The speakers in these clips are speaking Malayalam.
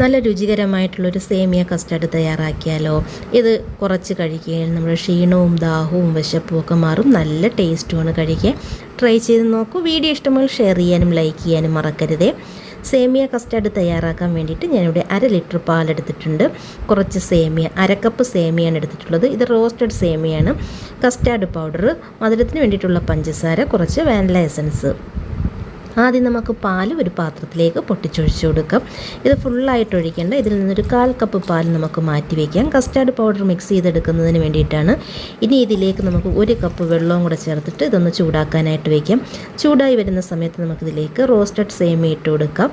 നല്ല രുചികരമായിട്ടുള്ളൊരു സേമിയ കസ്റ്റാർഡ് തയ്യാറാക്കിയാലോ? ഇത് കുറച്ച് കഴിക്കുകയും നമ്മുടെ ക്ഷീണവും ദാഹവും വിശപ്പും ഒക്കെ മാറും. നല്ല ടേസ്റ്റുമാണ് കഴിക്കുക ട്രൈ ചെയ്ത് നോക്കൂ. വീഡിയോ ഇഷ്ടമായി ഷെയർ ചെയ്യാനും ലൈക്ക് ചെയ്യാനും മറക്കരുതേ. സേമിയ കസ്റ്റാർഡ് തയ്യാറാക്കാൻ വേണ്ടിയിട്ട് ഞാനിവിടെ അര ലിറ്റർ പാലെടുത്തിട്ടുണ്ട് കുറച്ച് സേമിയ അരക്കപ്പ് സേമിയാണ് എടുത്തിട്ടുള്ളത്. ഇത് റോസ്റ്റഡ് സേമിയാണ്. കസ്റ്റാർഡ് പൗഡർ മധുരത്തിന് വേണ്ടിയിട്ടുള്ള പഞ്ചസാര കുറച്ച് വാനില എസൻസ്. ആദ്യം നമുക്ക് പാൽ ഒരു പാത്രത്തിലേക്ക് പൊട്ടിച്ചൊഴിച്ച് കൊടുക്കാം. ഇത് ഫുള്ളായിട്ട് ഒഴിക്കേണ്ട. ഇതിൽ നിന്നൊരു കാൽ കപ്പ് പാൽ നമുക്ക് മാറ്റി വയ്ക്കാം കസ്റ്റാർഡ് പൗഡർ മിക്സ് ചെയ്തെടുക്കുന്നതിന് വേണ്ടിയിട്ടാണ്. ഇനി ഇതിലേക്ക് നമുക്ക് ഒരു കപ്പ് വെള്ളവും കൂടെ ചേർത്തിട്ട് ഇതൊന്ന് ചൂടാക്കാനായിട്ട് വയ്ക്കാം ചൂടായി വരുന്ന സമയത്ത് നമുക്കിതിലേക്ക് റോസ്റ്റഡ് സേമിയ ഇട്ട് കൊടുക്കാം.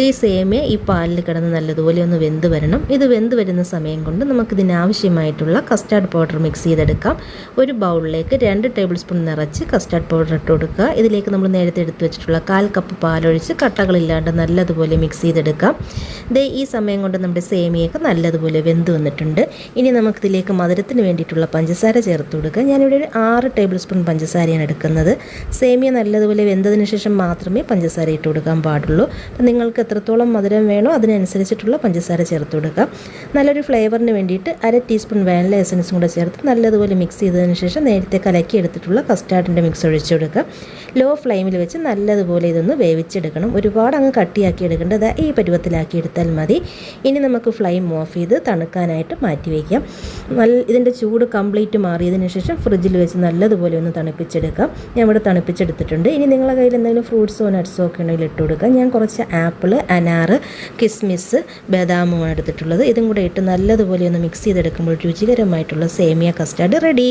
ഈ സേമിയ ഈ പാലിൽ കിടന്ന് നല്ലതുപോലെ ഒന്ന് വെന്ത് വരണം. ഇത് വെന്ത് വരുന്ന സമയം കൊണ്ട് നമുക്കിതിനാവശ്യമായിട്ടുള്ള കസ്റ്റാർഡ് പൗഡർ മിക്സ് ചെയ്തെടുക്കാം. ഒരു ബൗളിലേക്ക് രണ്ട് ടേബിൾ സ്പൂൺ നിറച്ച് കസ്റ്റാർഡ് പൗഡർ ഇട്ട് കൊടുക്കുക. ഇതിലേക്ക് നമ്മൾ നേരത്തെ എടുത്തു വെച്ചിട്ടുള്ള കാൽ കപ്പ് പാലൊഴിച്ച് കട്ടകളില്ലാണ്ട് നല്ലതുപോലെ മിക്സ് ചെയ്തെടുക്കാം. ദേ ഈ സമയം കൊണ്ട് നമ്മുടെ സേമിയൊക്കെ നല്ലതുപോലെ വെന്ത് വന്നിട്ടുണ്ട്. ഇനി നമുക്കിതിലേക്ക് മധുരത്തിന് വേണ്ടിയിട്ടുള്ള പഞ്ചസാര ചേർത്ത് കൊടുക്കുക ഞാനിവിടെ ഒരു ആറ് ടേബിൾ സ്പൂൺ പഞ്ചസാരയാണ് എടുക്കുന്നത്. സേമിയ നല്ലതുപോലെ വെന്തതിന് ശേഷം മാത്രമേ പഞ്ചസാര ഇട്ട് കൊടുക്കാൻ പാടുള്ളൂ. അപ്പം നിങ്ങൾക്ക് എത്രത്തോളം മധുരം വേണോ അതിനനുസരിച്ചിട്ടുള്ള പഞ്ചസാര ചേർത്ത് കൊടുക്കാം. നല്ലൊരു ഫ്ലേവറിന് വേണ്ടിയിട്ട് അര ടീസ്പൂൺ വാനില എസൻസും കൂടെ ചേർത്ത് നല്ലതുപോലെ മിക്സ് ചെയ്തതിന് ശേഷം നേരത്തെ കലക്കി എടുത്തിട്ടുള്ള കസ്റ്റാർഡിന്റെ മിക്സ് ഒഴിച്ചു കൊടുക്കുക ലോ ഫ്ലെയിമിൽ വെച്ച് നല്ലതുപോലെ ഇതൊന്ന് വേവിച്ചെടുക്കണം. ഒരുപാട് അങ്ങ് കട്ടിയാക്കി എടുക്കേണ്ടത് ഈ പരുവത്തിലാക്കി എടുത്താൽ മതി. ഇനി നമുക്ക് ഫ്ലെയിം ഓഫ് ചെയ്ത് തണുക്കാനായിട്ട് മാറ്റി വയ്ക്കാം. നല്ല ഇതിന്റെ ചൂട് കംപ്ലീറ്റ് മാറിയതിന് ശേഷം ഫ്രിഡ്ജിൽ വെച്ച് നല്ലതുപോലെ ഒന്ന് തണുപ്പിച്ചെടുക്കാം. ഞാൻ ഇവിടെ തണുപ്പിച്ചെടുത്തിട്ടുണ്ട്. ഇനി നിങ്ങളുടെ കയ്യിൽ എന്തെങ്കിലും ഫ്രൂട്ട്സോ നട്ട്സോ ഒക്കെ ഉണ്ടെങ്കിൽ ഇട്ട് കൊടുക്കാം. ഞാൻ കുറച്ച് ആപ്പിൾ അനാറ് കിസ്മിസ് ബദാമുമാണ് എടുത്തിട്ടുള്ളത്. ഇതും കൂടെ ഇട്ട് നല്ലതുപോലെ ഒന്ന് മിക്സ് ചെയ്തെടുക്കുമ്പോൾ രുചികരമായിട്ടുള്ള സേമിയ കസ്റ്റാർഡ് റെഡി.